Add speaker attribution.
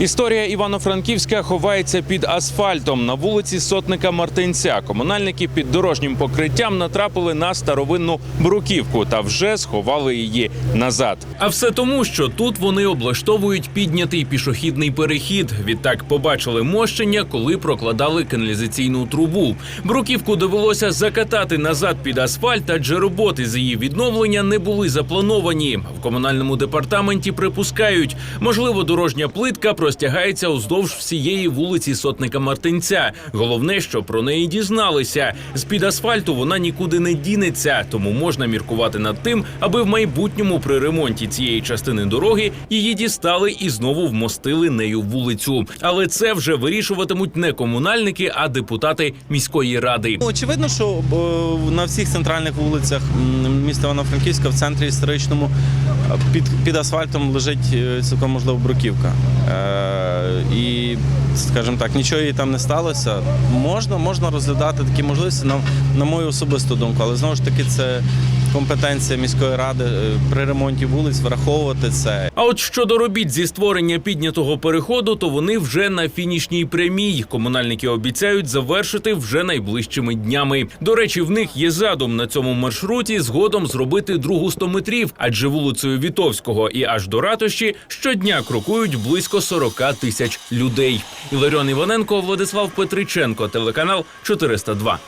Speaker 1: Історія Івано-Франківська ховається під асфальтом на вулиці Сотника Мартинця. Комунальники під дорожнім покриттям натрапили на старовинну бруківку та вже сховали її назад. А все тому, що тут вони облаштовують піднятий пішохідний перехід. Відтак побачили мощення, коли прокладали каналізаційну трубу. Бруківку довелося закатати назад під асфальт, адже роботи з її відновлення не були заплановані. В комунальному департаменті припускають, можливо, дорожня плитка простягається уздовж всієї вулиці Сотника Мартинця. Головне, що про неї дізналися. З під асфальту вона нікуди не дінеться, тому можна міркувати над тим, аби в майбутньому при ремонті цієї частини дороги її дістали і знову вмостили нею вулицю. Але це вже вирішуватимуть не комунальники, а депутати міської ради.
Speaker 2: Ну, Очевидно, що е, на всіх центральних вулицях міста Івано-Франківська в центрі історичному е, під, під асфальтом лежить е, цілком можливо бруківка. Е, і, скажімо так, нічого їй там не сталося. Можна, можна розглядати такі можливості на, на мою особисту думку, але знову ж таки це компетенція міської ради е, при ремонті вулиць враховувати це.
Speaker 1: А от щодо робіт зі створення піднятого переходу, то вони вже на фінішній прямій. Комунальники обіцяють завершити вже найближчими днями. До речі, в них є задум на цьому маршруті згодом зробити другу 100 метрів, адже вулицею Вітовського і аж до ратуші щодня крокують близько 40 тисяч людей. Іларіон Іваненко, Владислав Петриченко, телеканал 402.